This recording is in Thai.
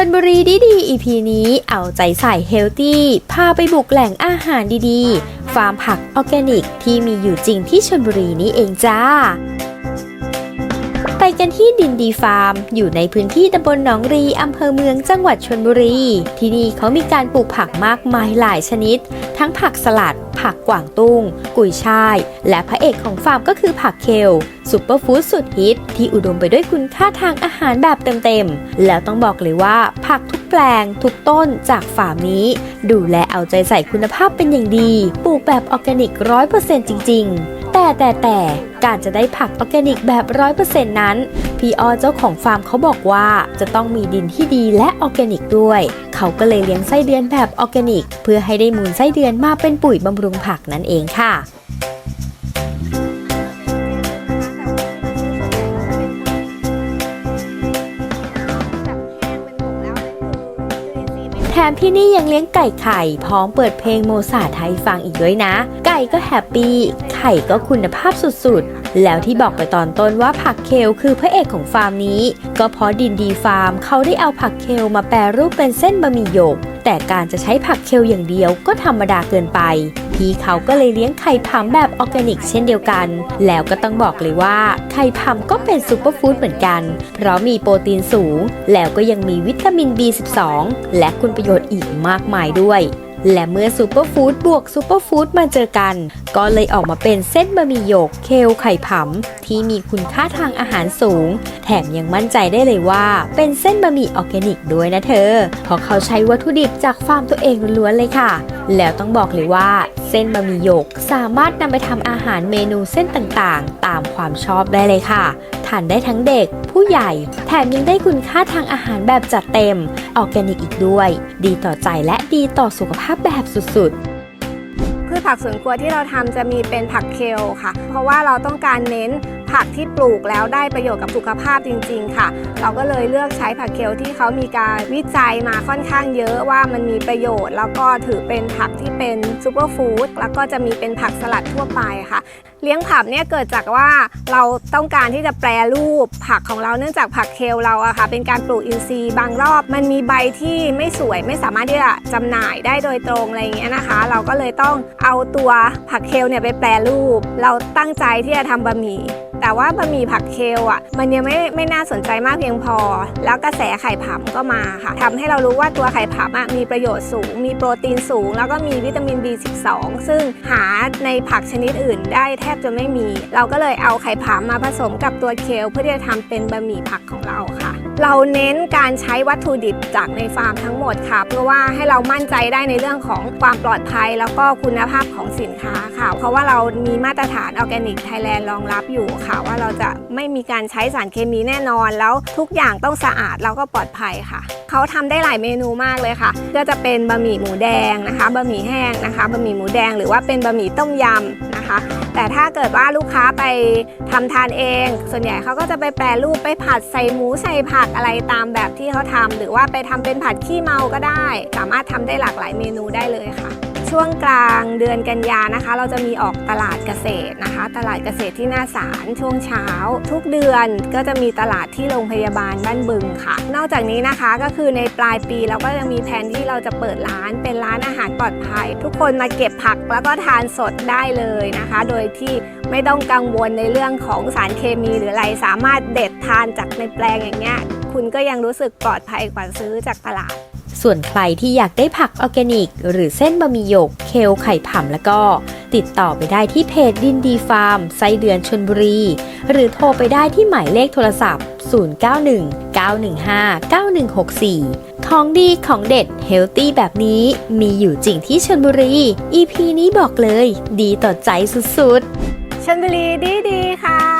ชนบุรีดีดี EP นี้เอาใจใส่เฮลตี้พาไปบุกแหล่งอาหารดีๆ ฟาร์มผักออร์แกนิกที่มีอยู่จริงที่ชนบุรีนี้เองจ้า กันที่ดินดีฟาร์ม อยู่ในพื้นที่ตำบลหนองรีอำเภอเมืองจังหวัดชนบุรี ที่นี่เขามีการปลูกผักมากมายหลายชนิด ทั้งผักสลัด ผักกวางตุ้ง กุยช่าย และพระเอกของฟาร์มก็คือผักเคลซุปเปอร์ฟู้ดสุดฮิต ที่อุดมไปด้วยคุณค่าทางอาหารแบบเต็มๆ แล้วต้องบอกเลยว่าผักทุกแปลงทุกต้นจากฟาร์มนี้ ดูแลเอาใจใส่คุณภาพเป็นอย่างดี ปลูกแบบออร์แกนิกร้อยเปอร์เซ็นต์จริง ๆ แต่แต่แต่การจะได้ผักออร์แกนิกแบบร้อยเปอร์เซ็นต์นั้น พี่ออเจ้าของฟาร์มเขาบอกว่าจะต้องมีดินที่ดีและออร์แกนิกด้วย เขาก็เลยเลี้ยงไส้เดือนแบบออร์แกนิก เพื่อให้ได้มูลไส้เดือนมาเป็นปุ๋ยบำรุงผักนั่นเองค่ะ มที่นี่ยังเลี้ยงไก่ไข่พร้อมเปิดเพลงโมซาไทยฟังอีกด้วยนะ ไก่ก็แฮปปี้ ไข่ก็คุณภาพสุดๆ แล้วที่บอกไปตอนต้นว่าผักเคลคือพระเอกของฟาร์มนี้ ก็เพราะดินดีฟาร์มเขาได้เอาผักเคลมาแปรรูปเป็นเส้นบะหมี่หยก แต่การจะใช้ผักเคลอย่างเดียวก็ธรรมดาเกินไป พี่เขาก็เลยเลี้ยงไข่ผำแบบออร์แกนิก เช่นเดียวกัน แล้วก็ต้องบอกเลยว่าไข่ผำก็เป็นซูเปอร์ฟู้ดเหมือนกัน เพราะมีโปรตีนสูง แล้วก็ยังมีวิตามิน B12 และคุณประโยชน์อีกมากมายด้วยและเมื่อซูเปอร์ฟู้ดบวกซูเปอร์ฟู้ดมาเจอกัน ก็เลยออกมาเป็นเส้นบะหมี่หยกเคลไข่ผำที่มีคุณค่าทางอาหารสูง แถมยังมั่นใจได้เลยว่า เป็นเส้นบะหมี่ออร์แกนิกด้วยนะเธอ เพราะเขาใช้วัตถุดิบจากฟาร์มตัวเองล้วนๆเลยค่ะ แล้วต้องบอกเลยว่า เส้นบะหมี่หยกสามารถนำไปทำอาหารเมนูเส้นต่างๆ ตามความชอบได้เลยค่ะ ทานได้ทั้งเด็ก ผู้ใหญ่ แถมยังได้คุณค่าทางอาหารแบบจัดเต็ม ออร์แกนิกอีกด้วย ดีต่อใจและดีต่อสุขภาพแบบสุดๆพืชผักสวนครัวที่เราทำจะมีเป็นผักเคลค่ะ เพราะว่าเราต้องการเน้น ผักที่ปลูกแล้วได้ประโยชน์กับสุขภาพจริง ๆ ค่ะ เราก็เลยเลือกใช้ผักเคลที่เขามีการวิจัยมาค่อนข้างเยอะว่ามันมีประโยชน์ แล้วก็ถือเป็นผักที่เป็นซูเปอร์ฟู้ดแล้วก็จะมีเป็นผักสลัดทั่วไปค่ะเลี้ยงผักเนี่ยเกิดจากว่าเราต้องการที่จะแปรรูปผักของเราเนื่องจากผักเคลเราอะค่ะเป็นการปลูกอินทรีย์บางรอบ มันมีใบที่ไม่สวยไม่สามารถที่จะจำหน่ายได้โดยตรงอะไรอย่างเงี้ยนะคะ เราก็เลยต้องเอาตัวผักเคลเนี่ยไปแปรรูป เราตั้งใจที่จะทำบะหมี่แต่ว่าบะหมี่ผักเคลอะมันยังไม่ไม่น่าสนใจมากเพียงพอ แล้วกระแสไข่ผำก็มาค่ะทำให้เรารู้ว่าตัวไข่ผำอะมีประโยชน์สูง มีโปรตีนสูง แล้วก็มีวิตามิน B12 ซึ่งหาในผักชนิดอื่นได้แทบจะไม่มี เราก็เลยเอาไข่ผำมาผสมกับตัวเคลเพื่อที่จะทำเป็นบะหมี่ผักของเราค่ะ เราเน้นการใช้วัตถุดิบจากในฟาร์มทั้งหมดค่ะ เพื่อว่าให้เรามั่นใจได้ในเรื่องของความปลอดภัย แล้วก็คุณภาพของสินค้าค่ะ เพราะว่าเรามีมาตรฐานออร์แกนิกไทยแลนด์รองรับอยู่ค่ะ ว่าเราจะไม่มีการใช้สารเคมีแน่นอน แล้วทุกอย่างต้องสะอาดแล้วก็ปลอดภัยค่ะเขาทำได้หลายเมนูมากเลยค่ะ ก็จะเป็นบะหมี่หมูแดงนะคะบะหมี่แห้งนะคะบะหมี่หมูแดงหรือว่าเป็นบะหมี่ต้มยำ นะคะ แต่ถ้าเกิดว่าลูกค้าไปทำทานเอง ส่วนใหญ่เขาก็จะไปแปรรูปไปผัดใส่หมูใส่ผักอะไรตามแบบที่เขาทำหรือว่าไปทำเป็นผัดขี้เมาก็ได้ สามารถทำได้หลากหลายเมนูได้เลยค่ะ ช่วงกลางเดือนกันยานะคะ เราจะมีออกตลาดเกษตรนะคะ ตลาดเกษตรที่หน้าศาลช่วงเช้า ทุกเดือนก็จะมีตลาดที่โรงพยาบาลบ้านบึงค่ะ นอกจากนี้นะคะก็คือในปลายปีเราก็ยังมีแผนที่เราจะเปิดร้านเป็นร้านอาหารปลอดภัย ทุกคนมาเก็บผักแล้วก็ทานสดได้เลยนะคะ โดยที่ไม่ต้องกังวลในเรื่องของสารเคมีหรืออะไรสามารถเด็ดทานจากในแปลงอย่างเงี้ยคุณก็ยังรู้สึกปลอดภัยกว่าซื้อจากตลาด ส่วนใครที่อยากได้ผักออร์แกนิก หรือเส้นบะหมี่หยก เคลไข่ผำแล้วก็ ติดต่อไปได้ที่เพจดินดีฟาร์มไส้เดือนชนบุรี หรือโทรไปได้ที่หมายเลขโทรศัพท์ 091 915 9164 ของดีของเด็ดเฮลตี้แบบนี้มีอยู่จริงที่ชนบุรี EP นี้บอกเลย ดีต่อใจสุดๆชลบุรีดีดีค่ะ